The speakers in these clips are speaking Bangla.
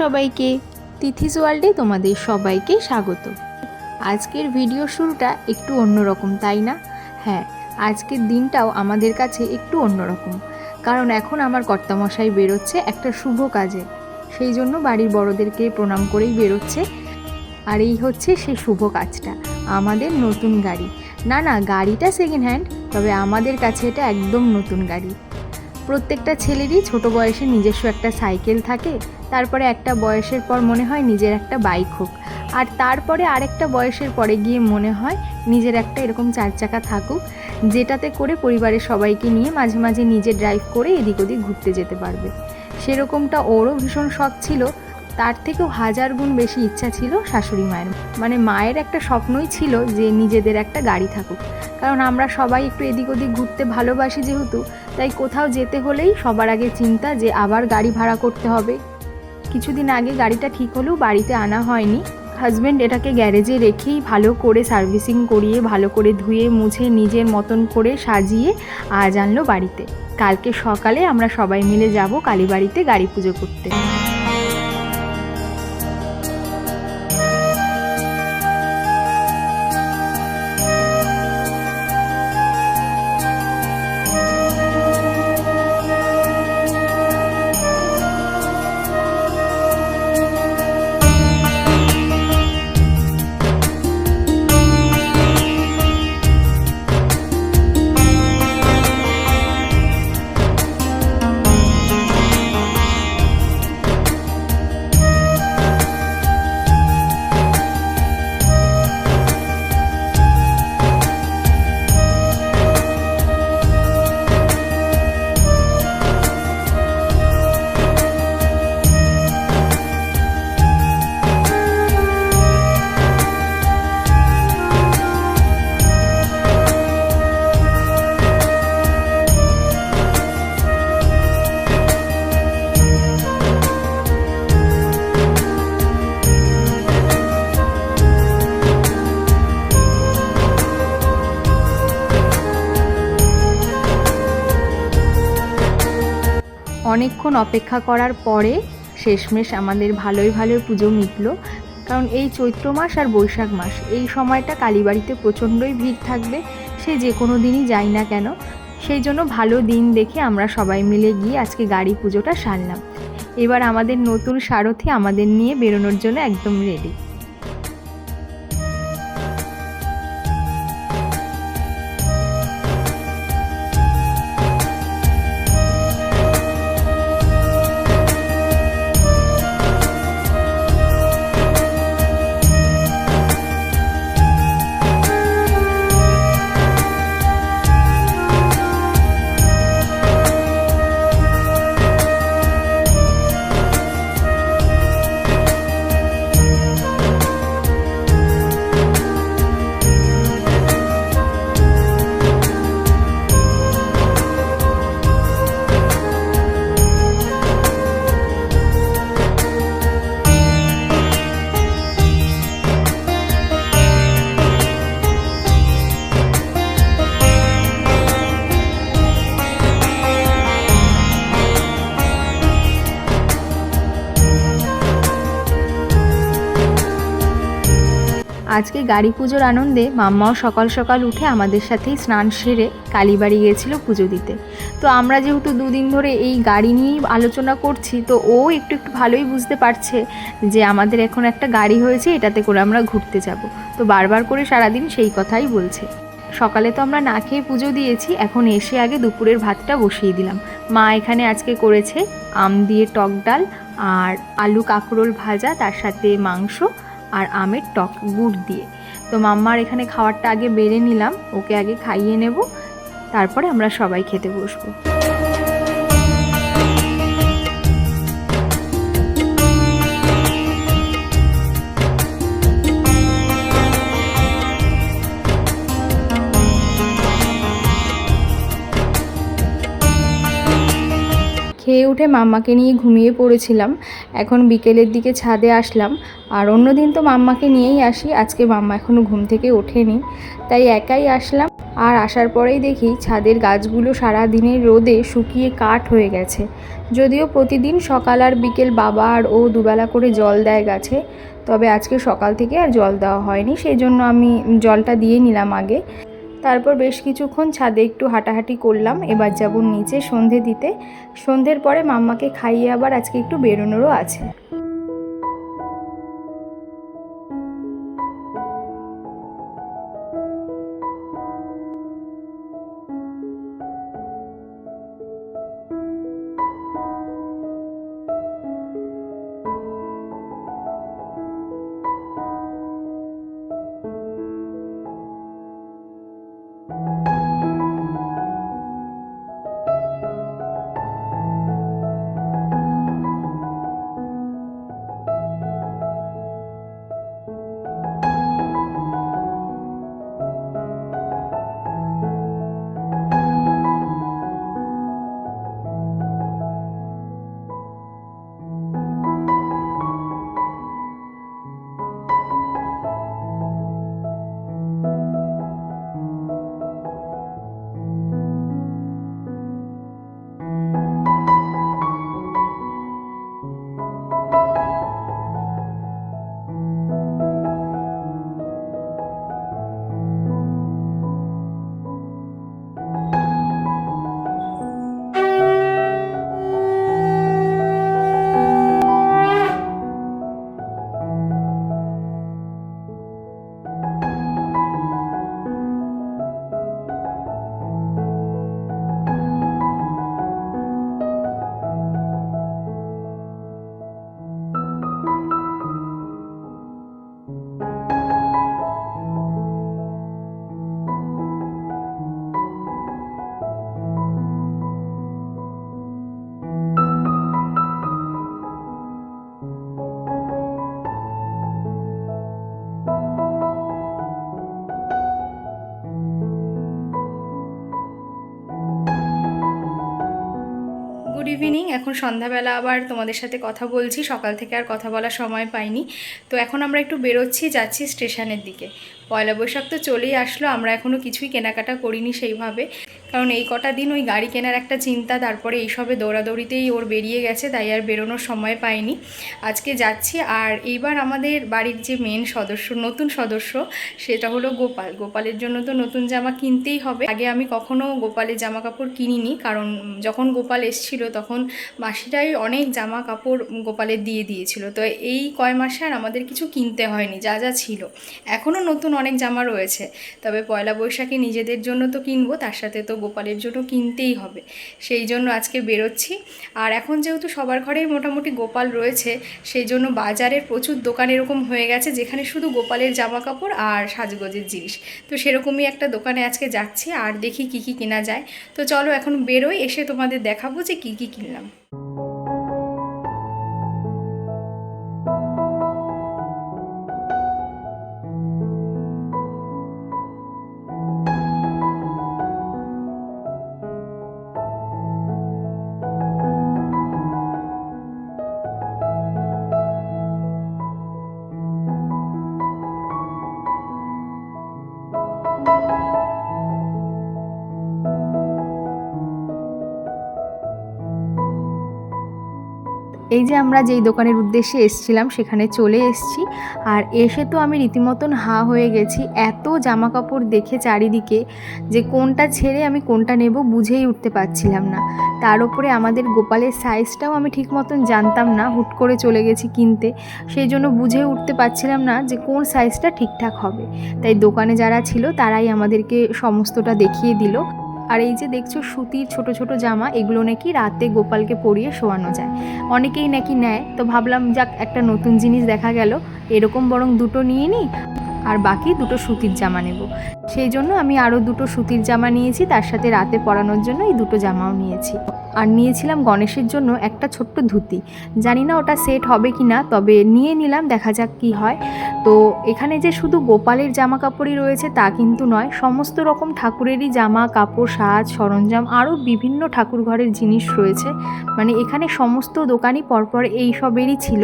সবাইকে। তিথিস ওয়ার্ল্ডে তোমাদের সবাইকে স্বাগত। আজকের ভিডিও শুরুটা একটু অন্যরকম, তাই না? হ্যাঁ আজকের দিনটাও আমাদের কাছে একটু অন্যরকম। কারণ এখন আমার কর্তামশাই বেরোচ্ছে একটা শুভ কাজে। সেই জন্য বাড়ির বড়দেরকে প্রণাম করেই বেরোচ্ছে। আর এই হচ্ছে সেই শুভ কাজটা, আমাদের নতুন গাড়ি। না না, গাড়িটা সেকেন্ড হ্যান্ড তবে আমাদের কাছে এটা একদম নতুন গাড়ি। প্রত্যেকটা ছেলেরই ছোট বয়সে নিজস্ব একটা সাইকেল থাকে তারপরে একটা বয়সের পর মনে হয় নিজের একটা বাইক হোক। আর তারপরে আরেকটা বয়সের পরে গিয়ে মনে হয় নিজের একটা এরকম চার চাকা থাকুক, যেটাতে করে পরিবারের সবাইকে নিয়ে মাঝে মাঝে নিজে ড্রাইভ করে এদিক ওদিক ঘুরতে যেতে পারবে। সেরকমটা ওরও ভীষণ শখ ছিল, তার থেকেও হাজার গুণ বেশি ইচ্ছা ছিল শাশুড়ি মায়ের। মানে মায়ের একটা স্বপ্নই ছিল যে নিজেদের একটা গাড়ি থাকুক। কারণ আমরা সবাই একটু এদিক ওদিক ঘুরতে ভালোবাসি যেহেতু, তাই কোথাও যেতে হলেই সবার আগে চিন্তা যে আবার গাড়ি ভাড়া করতে হবে। কিছুদিন আগে গাড়িটা ঠিক হলেও বাড়িতে আনা হয়নি। হাজব্যান্ড এটাকে গ্যারেজে রেখেই ভালো করে সার্ভিসিং করিয়ে, ভালো করে ধুয়ে, মুছে, নিজের মতন করে সাজিয়ে আজ আনলো বাড়িতে। কালকে সকালে আমরা সবাই মিলে যাব কালীবাড়িতে গাড়ি পুজো করতে। অনেকক্ষণ অপেক্ষা করার পরে শেষমেশ আমাদের ভালোই ভালোই পুজো মিটলো। কারণ এই চৈত্র মাস আর বৈশাখ মাস, এই সময়টা কালীবাড়িতে প্রচণ্ডই ভিড় থাকবে, সে যে কোনো দিনই যাই না কেন। সেই জন্য ভালো দিন দেখে আমরা সবাই মিলে গিয়ে আজকে গাড়ি পুজোটা সারলাম। এবার আমাদের নতুন সারথি আমাদের নিয়ে বেরোনোর জন্য একদম রেডি আজকে গাড়ি পুজোর আনন্দে মাম্মাও সকাল সকাল উঠে আমাদের সাথেই স্নান সেরে কালীবাড়ি গিয়েছিল পুজো দিতে। তো আমরা যেহেতু দুদিন ধরে এই গাড়ি নিয়েই আলোচনা করছি, তো ও একটু একটু ভালোই বুঝতে পারছে যে আমাদের এখন একটা গাড়ি হয়েছে, এটাতে করে আমরা ঘুরতে যাব। তো বারবার করে সারাদিন সেই কথাই বলছে। সকালে তো আমরা না খেয়ে পুজো দিয়েছি, এখন এসে আগে দুপুরের ভাতটা বসিয়ে দিলাম। মা এখানে আজকে করেছে আম দিয়ে টক ডাল আর আলু কাঁকরোল ভাজা, তার সাথে মাংস আর আমের টক গুড় দিয়ে। তো মাম্মার এখানে খাবারটা আগে বেড়ে নিলাম, ওকে আগে খাইয়ে নেব, তারপরে আমরা সবাই খেতে বসবো। খেয়ে উঠে মাম্মাকে নিয়ে ঘুমিয়ে পড়েছিলাম। এখন বিকেলের দিকে ছাদে আসলাম। আর অন্যদিন তো মাম্মাকে নিয়েই আসি। আজকে মাম্মা এখনও ঘুম থেকে ওঠেনি, তাই একাই আসলাম। আর আসার পরেই দেখি ছাদের গাছগুলো সারা দিনের রোদে শুকিয়ে কাঠ হয়ে গেছে। যদিও প্রতিদিন সকাল আর বিকেল বাবা আর ও দুবেলা করে জল দেয় গাছে, তবে আজকে সকাল থেকে আর জল দেওয়া হয়নি। সেই জন্য আমি জলটা দিয়ে নিলাম আগে। তারপর বেশ কিছুক্ষণ ছাদে একটু হাঁটাহাঁটি করলাম, এবার যাব নিচে সন্ধে দিতে। সন্ধ্যের পরে মাম্মাকে খাইয়ে আবার আজকে একটু বেরোনোরও আছে। গুড ইভিনিং এখন সন্ধ্যাবেলা আবার তোমাদের সাথে কথা বলছি। সকাল থেকে আর কথা বলার সময় পাইনি। তো এখন আমরা একটু বেরোচ্ছি, যাচ্ছি স্টেশনের দিকে। পয়লা বৈশাখ তো চলেই আসলো, আমরা এখনও কিছুই কেনাকাটা করিনি সেইভাবে। কারণ এই কটা দিন ওই গাড়ি কেনার একটা চিন্তা, তারপরে এইসবে দৌড়াদৌড়িতেই ওর বেরিয়ে গেছে, তাই আর বেরোনোর সময় পাইনি। আজকে যাচ্ছি, আর এইবার আমাদের বাড়ির যে মেন সদস্য, নতুন সদস্য, সেটা হলো গোপাল। গোপালের জন্য তো নতুন জামা কিনতেই হবে। আগে আমি কখনো গোপালের জামা কাপড় কিনিনি, কারণ যখন গোপাল এসছিল তখন মাসিরাই অনেক জামা কাপড় গোপালের দিয়ে দিয়েছিল। তো এই কয় মাসে আর আমাদের কিছু কিনতে হয়নি, যা যা ছিল। এখনও নতুন অনেক জামা রয়েছে, তবে পয়লা বৈশাখে নিজেদের জন্য তো কিনবো, তার সাথে তো গোপালের জন্য কিনতেই হবে। সেই জন্য আজকে বেরোচ্ছি। আর এখন যেহেতু সবার ঘরেই মোটামুটি গোপাল রয়েছে, সেই জন্য বাজারের প্রচুর দোকান এরকম হয়ে গেছে, যেখানে শুধু গোপালের জামা কাপড় আর সাজগোজের জিনিস। তো সেরকমই একটা দোকানে আজকে যাচ্ছি, আর দেখি কি কি কেনা যায়। তো চলো এখন বেরোই, এসে তোমাদের দেখাবো যে কি কি কিনলাম। এই যে আমরা যেই দোকানের উদ্দেশ্যে এসছিলাম, সেখানে চলে এসছি। আর এসে তো আমি রীতিমতন হা হয়ে গেছি। এত জামা কাপড় দেখে চারিদিকে যে কোনটা ছেড়ে আমি কোনটা নেব বুঝেই উঠতে পারছিলাম না। তার উপরে আমাদের গোপালের সাইজটাও আমি ঠিক মতন জানতাম না, হুট করে চলে গেছি কিনতে। সেই জন্য বুঝে উঠতে পারছিলাম না যে কোন সাইজটা ঠিকঠাক হবে। তাই দোকানে যারা ছিল, তারাই আমাদেরকে সমস্তটা দেখিয়ে দিল। আর এই যে দেখছ সুতির ছোট ছোট জামা, এগুলো নাকি রাতে গোপালকে পরিয়ে শোয়ানো যায়। অনেকেই নাকি নেয়। তো ভাবলাম যাক একটা নতুন জিনিস দেখা গেল। এরকম বরং দুটো নিয়ে নিই আর বাকি দুটো সুতির জামা নেব। সেই জন্য আমি আরও দুটো সুতির জামা নিয়েছি, তার সাথে রাতে পরানোর জন্য এই দুটো জামাও নিয়েছি। আর নিয়েছিলাম গণেশের জন্য একটা ছোট্ট ধুতি। জানি না ওটা সেট হবে কি না, তবে নিয়ে নিলাম, দেখা যাক কি হয়। তো এখানে যে শুধু গোপালের জামা কাপড়ই রয়েছে তা কিন্তু নয়, সমস্ত রকম ঠাকুরেরই জামা, কাপড়, সাজ, সরঞ্জাম, আরও বিভিন্ন ঠাকুর ঘরের জিনিস রয়েছে। মানে এখানে সমস্ত দোকানই পরপর এই সবেরই ছিল।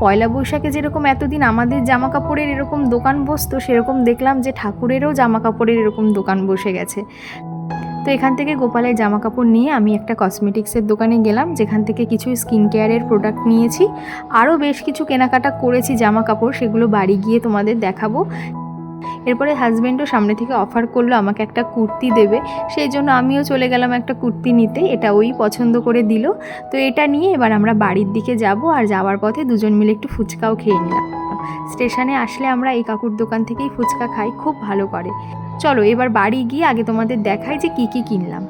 পয়লা বৈশাখে যেরকম এতদিন আমাদের জামা কাপড়ের এরকম দোকান বসতো, সেরকম দেখলাম যে ঠাকুরেরও জামা কাপড়ের এরকম দোকান বসে গেছে। তো এখান থেকে গোপালের জামা কাপড় নিয়ে আমি একটা কসমেটিক্সের দোকানে গেলাম, যেখান থেকে কিছু স্কিন কেয়ারের প্রোডাক্ট নিয়েছি। আরও বেশ কিছু কেনাকাটা করেছি জামা কাপড় সেগুলো বাড়ি গিয়ে তোমাদের দেখাবো। এরপরে হাজব্যান্ডও সামনে থেকে অফার করল, আমাকে একটা কুর্তি দেবে। সেই জন্য আমিও চলে গেলাম একটা কুর্তি নিতে, এটা ওই পছন্দ করে দিল। তো এটা নিয়ে এবার আমরা বাড়ির দিকে যাব আর যাওয়ার পথে দুজন মিলে একটু ফুচকাও খেয়ে নিলাম। স্টেশনে আসলে আমরা এই কাকুর দোকান থেকেই ফুচকা খাই, খুব ভালো করে। চলো এবার বাড়ি গিয়ে আগে তোমাদের দেখাই যে কি কি কিনলাম।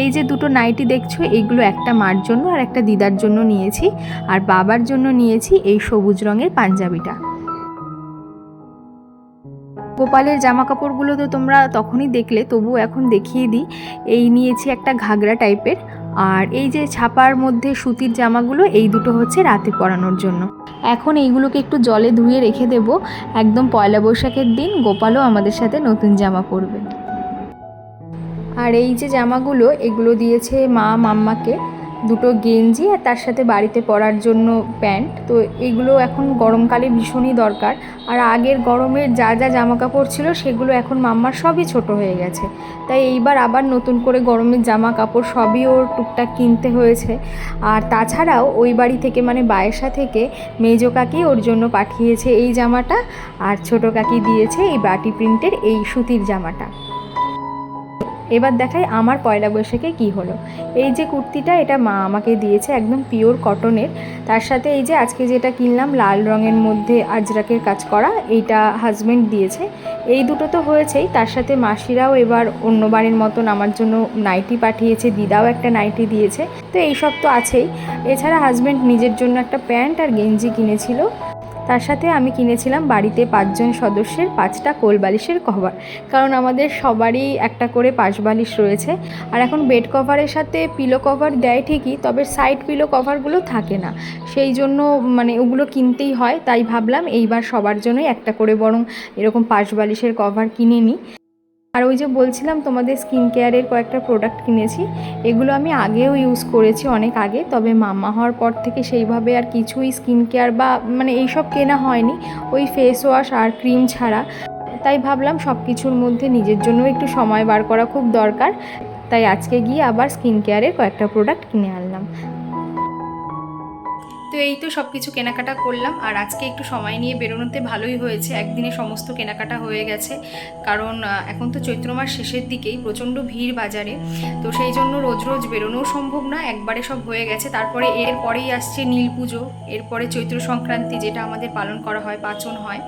এই যে দুটো নাইটি দেখছ, এইগুলো একটা মার জন্য আর একটা দিদার জন্য নিয়েছি। আর বাবার জন্য নিয়েছি এই সবুজ রঙের পাঞ্জাবিটা। গোপালের জামা কাপড়গুলো তো তোমরা তখনই দেখলে তবু এখন দেখিয়ে দিই। এই নিয়েছি একটা ঘাগরা টাইপের। আর এই যে ছাপার মধ্যে সুতির জামাগুলো, এই দুটো হচ্ছে রাতে পরানোর জন্য। এখন এইগুলোকে একটু জলে ধুয়ে রেখে দেব। একদম পয়লা বৈশাখের দিন গোপালও আমাদের সাথে নতুন জামা পরবে। আর এই যে জামাগুলো, এগুলো দিয়েছে মা মাম্মাকে। দুটো গেঞ্জি আর তার সাথে বাড়িতে পরার জন্য প্যান্ট। তো এগুলো এখন গরমকালে ভীষণই দরকার। আর আগের গরমের যা যা জামা কাপড় ছিল, সেগুলো এখন মাম্মার সবই ছোট হয়ে গেছে। তাই এইবার আবার নতুন করে গরমের জামা কাপড় সবই ওর টুকটাক কিনতে হয়েছে। আর তাছাড়াও ওই বাড়ি থেকে মানে বায়েসা থেকে মেজো কাকি ওর জন্য পাঠিয়েছে এই জামাটা। আর ছোট কাকি দিয়েছে এই বাটি প্রিন্টের এই সুতির জামাটা। এবার দেখাই আমার পয়লা বৈশাখে কি হলো। এই যে কুর্তিটা, এটা মা আমাকে দিয়েছে একদম পিওর কটনের তার সাথে এই যে আজকে যেটা কিনলাম, লাল রঙের মধ্যে আজরাকের কাজ করা, এইটা হাজব্যান্ড দিয়েছে। এই দুটো তো হয়েছেই। তার সাথে মাসিরাও এবার অন্য অন্যবারের মতন আমার জন্য নাইটি পাঠিয়েছে, দিদাও একটা নাইটি দিয়েছে। তো এইসব তো আছেই। এছাড়া হাজব্যান্ড নিজের জন্য একটা প্যান্ট আর গেঞ্জি কিনেছিল। তার সাথে আমি কিনেছিলাম বাড়িতে পাঁচজন সদস্যের পাঁচটা কোল বালিশের কভার। কারণ আমাদের সবারই একটা করে পাশ বালিশ রয়েছে। আর এখন বেড কভারের সাথে পিলো কভার দেয় ঠিকই, তবে সাইড পিলো কভারগুলো থাকে না। সেই জন্য মানে ওগুলো কিনতেই হয়, তাই ভাবলাম এইবার সবার জন্যই একটা করে বরং এরকম পাশ বালিশের কভার কিনে নিই। আর ওই যে বলছিলাম তোমাদের স্কিন কেয়ারের কয়েকটা প্রোডাক্ট কিনেছি, এগুলো আমি আগেও ইউজ করেছি অনেক আগে, তবে মামা হওয়ার পর থেকে সেইভাবে আর কিছুই স্কিন কেয়ার বা মানে এইসব কেনা হয়নি, ওই ফেস ওয়াশ আর ক্রিম ছাড়া। তাই ভাবলাম সব কিছুর মধ্যে নিজের জন্য একটু সময় বার করা খুব দরকার, তাই আজকে গিয়ে আবার স্কিন কেয়ারের কয়েকটা প্রোডাক্ট কিনে আনলাম। তো এই তো সব কিছু কেনাকাটা করলাম। আর আজকে একটু সময় নিয়ে বেরোনোতে ভালোই হয়েছে। একদিনে সমস্ত কেনাকাটা হয়ে গেছে। কারণ এখন তো চৈত্র মাস শেষের দিকেই প্রচণ্ড ভিড় বাজারে। তো সেই জন্য রোজ রোজ বেরোনোও সম্ভব না। একবারে সব হয়ে গেছে। তারপরে এর পরেই আসছে নীল পুজো। এরপরে চৈত্র সংক্রান্তি যেটা আমাদের পালন করা হয়, পাচন হয়।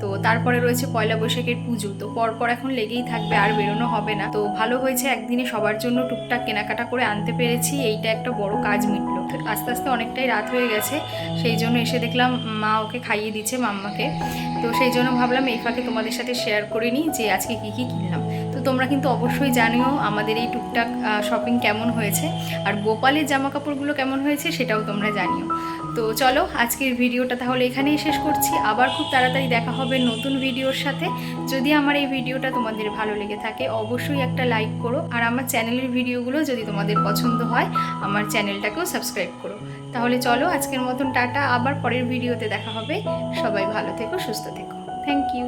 তো তারপরে রয়েছে পয়লা বৈশাখের পুজো। তো পরপর এখন লেগেই থাকবে, আর বেরোনো হবে না। তো ভালো হয়েছে একদিনে সবার জন্য টুকটাক কেনাকাটা করে আনতে পেরেছি। এইটা একটা বড় কাজ মিটলো। আস্তে আস্তে অনেকটাই রাত হয়ে গেছে সেই জন্য এসে দেখলাম মা ওকে খাইয়ে দিচ্ছে মাম্মাকে। তো সেই জন্য ভাবলাম এই ফাঁকে তোমাদের সাথে শেয়ার করে নিই যে আজকে কী কী কিনলাম। তো তোমরা কিন্তু অবশ্যই জানিও আমাদের এই টুকটাক শপিং কেমন হয়েছে। আর গোপালের জামা কাপড়গুলো কেমন হয়েছে সেটাও তোমরা জানিও। তো চলো আজকের ভিডিওটা তাহলে এখানেই শেষ করছি। আবার খুব তাড়াতাড়ি দেখা হবে নতুন ভিডিওর সাথে। যদি আমার এই ভিডিওটা তোমাদের ভালো লেগে থাকে, অবশ্যই একটা লাইক করো। আর আমার চ্যানেলের ভিডিওগুলো যদি তোমাদের পছন্দ হয়, আমার চ্যানেলটাকেও সাবস্ক্রাইব করো। তাহলে চলো আজকের মতন টাটা। আবার পরের ভিডিওতে দেখা হবে। সবাই ভালো থেকো, সুস্থ থেকো। Thank you